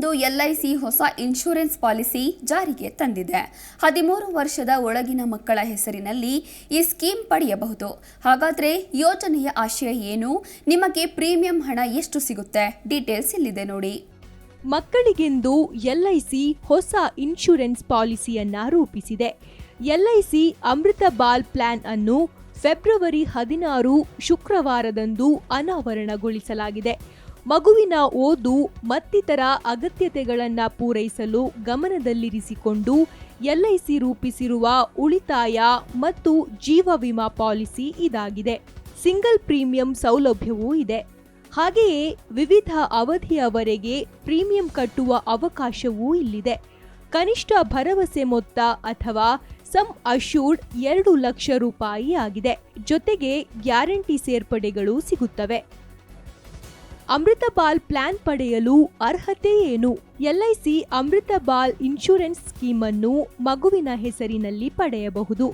ಮಕ್ಕಳಿಗೆಂದು LIC ಹೊಸ insurance policy ಜಾರಿಗೆ ತಂದಿದೆ. ಹದಿಮೂರು ವರ್ಷದ ಒಳಗಿನ ಮಕ್ಕಳ ಹೆಸರಿನಲ್ಲಿ ಈ ಸ್ಕೀಮ್ ಪಡೆಯಬಹುದು. ಹಾಗಾದರೆ ಯೋಜನೆಯ ಆಶಯ ಏನು? ನಿಮಗೆ ಪ್ರೀಮಿಯಂ ಹಣ ಎಷ್ಟು ಸಿಗುತ್ತೆ? ಡೀಟೇಲ್ಸ್ ಇಲ್ಲಿದೆ ನೋಡಿ. ಮಕ್ಕಳಿಗೆಂದು ಎಲ್ಐಸಿ ಹೊಸ ಇನ್ಶೂರೆನ್ಸ್ ಪಾಲಿಸಿಯನ್ನ ರೂಪಿಸಿದೆ. ಎಲ್ಐಸಿ ಅಮೃತ ಬಾಲ್ ಪ್ಲಾನ್ ಅನ್ನು ಫೆಬ್ರವರಿ ಹದಿನಾರು ಶುಕ್ರವಾರದಂದು ಅನಾವರಣಗೊಳಿಸಲಾಗಿದೆ. ಮಗುವಿನ ಓದು ಮತ್ತಿತರ ಅಗತ್ಯತೆಗಳನ್ನು ಪೂರೈಸಲು ಗಮನದಲ್ಲಿರಿಸಿಕೊಂಡು ಎಲ್ಐಸಿ ರೂಪಿಸಿರುವ ಉಳಿತಾಯ ಮತ್ತು ಜೀವ ವಿಮಾ ಪಾಲಿಸಿ ಇದಾಗಿದೆ. ಸಿಂಗಲ್ ಪ್ರೀಮಿಯಂ ಸೌಲಭ್ಯವೂ ಇದೆ. ಹಾಗೆಯೇ ವಿವಿಧ ಅವಧಿಯವರೆಗೆ ಪ್ರೀಮಿಯಂ ಕಟ್ಟುವ ಅವಕಾಶವೂ ಇಲ್ಲಿದೆ. ಕನಿಷ್ಠ ಭರವಸೆ ಮೊತ್ತ ಅಥವಾ ಸಮ್ ಅಶೂರ್ಡ್ ಎರಡು ಲಕ್ಷ ರೂಪಾಯಿ ಆಗಿದೆ. ಜೊತೆಗೆ ಗ್ಯಾರಂಟಿ ಸೇರ್ಪಡೆಗಳು ಸಿಗುತ್ತವೆ. ಅಮೃತ ಬಾಲ್ ಪ್ಲಾನ್ ಪಡೆಯಲು ಅರ್ಹತೆ ಏನು? LIC Amrit Baal insurance scheme ಅನ್ನು ಮಗುವಿನ ಹೆಸರಿನಲ್ಲಿ ಪಡೆಯಬಹುದು.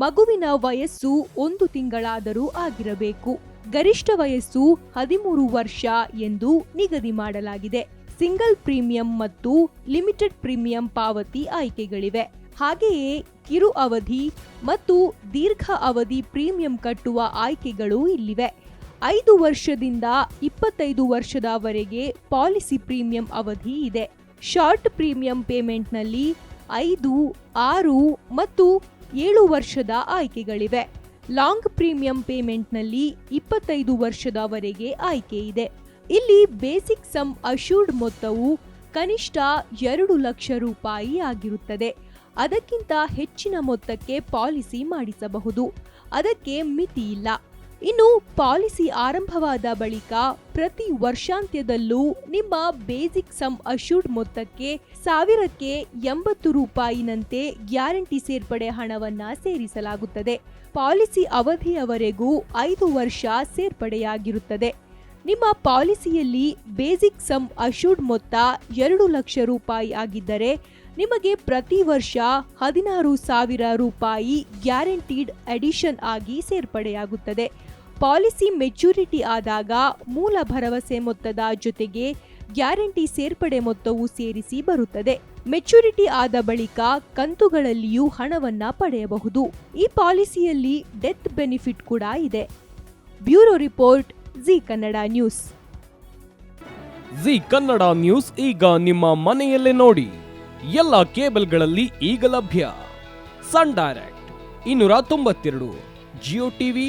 ಮಗುವಿನ ವಯಸ್ಸು ಒಂದು ತಿಂಗಳಾದರೂ ಆಗಿರಬೇಕು. ಗರಿಷ್ಠ ವಯಸ್ಸು ಹದಿಮೂರು ವರ್ಷ ಎಂದು ನಿಗದಿ ಮಾಡಲಾಗಿದೆ. ಸಿಂಗಲ್ ಪ್ರೀಮಿಯಂ ಮತ್ತು ಲಿಮಿಟೆಡ್ ಪ್ರೀಮಿಯಂ ಪಾವತಿ ಆಯ್ಕೆಗಳಿವೆ. ಹಾಗೆಯೇ ಕಿರು ಅವಧಿ ಮತ್ತು ದೀರ್ಘ ಅವಧಿ ಪ್ರೀಮಿಯಂ ಕಟ್ಟುವ ಆಯ್ಕೆಗಳು ಇಲ್ಲಿವೆ. ಐದು ವರ್ಷದಿಂದ ಇಪ್ಪತ್ತೈದು ವರ್ಷದವರೆಗೆ ಪಾಲಿಸಿ ಪ್ರೀಮಿಯಂ ಅವಧಿ ಇದೆ. ಶಾರ್ಟ್ ಪ್ರೀಮಿಯಂ ಪೇಮೆಂಟ್ನಲ್ಲಿ ಐದು, ಆರು ಮತ್ತು ಏಳು ವರ್ಷದ ಆಯ್ಕೆಗಳಿವೆ. ಲಾಂಗ್ ಪ್ರೀಮಿಯಂ ಪೇಮೆಂಟ್ನಲ್ಲಿ ಇಪ್ಪತ್ತೈದು ವರ್ಷದವರೆಗೆ ಆಯ್ಕೆ ಇದೆ. ಇಲ್ಲಿ ಬೇಸಿಕ್ ಸಮ್ ಅಶ್ಯೂರ್ಡ್ ಮೊತ್ತವು ಕನಿಷ್ಠ ಎರಡು ಲಕ್ಷ ರೂಪಾಯಿ ಆಗಿರುತ್ತದೆ. ಅದಕ್ಕಿಂತ ಹೆಚ್ಚಿನ ಮೊತ್ತಕ್ಕೆ ಪಾಲಿಸಿ ಮಾಡಿಸಬಹುದು. ಅದಕ್ಕೆ ಮಿತಿ ಇಲ್ಲ. ಇನ್ನು ಪಾಲಿಸಿ ಆರಂಭವಾದ ಬಳಿಕ ಪ್ರತಿ ವರ್ಷಾಂತ್ಯದಲ್ಲೂ ನಿಮ್ಮ ಬೇಸಿಕ್ ಸಮ್ ಅಶ್ಯೂರ್ಡ್ ಮೊತ್ತಕ್ಕೆ ಸಾವಿರಕ್ಕೆ ಎಂಬತ್ತು ರೂಪಾಯಿನಂತೆ ಗ್ಯಾರಂಟಿ ಸೇರ್ಪಡೆ ಹಣವನ್ನ ಸೇರಿಸಲಾಗುತ್ತದೆ. ಪಾಲಿಸಿ ಅವಧಿಯವರೆಗೂ ಐದು ವರ್ಷ ಸೇರ್ಪಡೆಯಾಗಿರುತ್ತದೆ. ನಿಮ್ಮ ಪಾಲಿಸಿಯಲ್ಲಿ ಬೇಸಿಕ್ ಸಮ್ ಅಶ್ಯೂರ್ಡ್ ಮೊತ್ತ ಎರಡು ಲಕ್ಷ ರೂಪಾಯಿ ಆಗಿದ್ದರೆ ನಿಮಗೆ ಪ್ರತಿ ವರ್ಷ ಹದಿನಾರು ಸಾವಿರ ರೂಪಾಯಿ ಗ್ಯಾರಂಟಿಡ್ ಅಡಿಷನ್ ಆಗಿ ಸೇರ್ಪಡೆಯಾಗುತ್ತದೆ. ಪಾಲಿಸಿ ಮೆಚ್ಯೂರಿಟಿ ಆದಾಗ ಮೂಲ ಭರವಸೆ ಮೊತ್ತದ ಜೊತೆಗೆ ಗ್ಯಾರಂಟಿ ಸೇರ್ಪಡೆ ಮೊತ್ತವು ಸೇರಿಸಿ ಬರುತ್ತದೆ. ಮೆಚುರಿಟಿ ಆದ ಬಳಿಕ ಕಂತುಗಳಲ್ಲಿಯೂ ಹಣವನ್ನ ಪಡೆಯಬಹುದು. ಈ ಪಾಲಿಸಿಯಲ್ಲಿ ಡೆತ್ ಬೆನಿಫಿಟ್ ಕೂಡ ಇದೆ. Bureau report, Zee Kannada news. Zee Kannada news ಈಗ ನಿಮ್ಮ ಮನೆಯಲ್ಲೇ ನೋಡಿ. ಎಲ್ಲ ಕೇಬಲ್ಗಳಲ್ಲಿ ಈಗ ಲಭ್ಯ. ಸನ್ ಡೈರೆಕ್ಟ್, ಇನ್ನೂರ ತೊಂಬತ್ತೆರಡು, ಜಿಯೋ ಟಿವಿ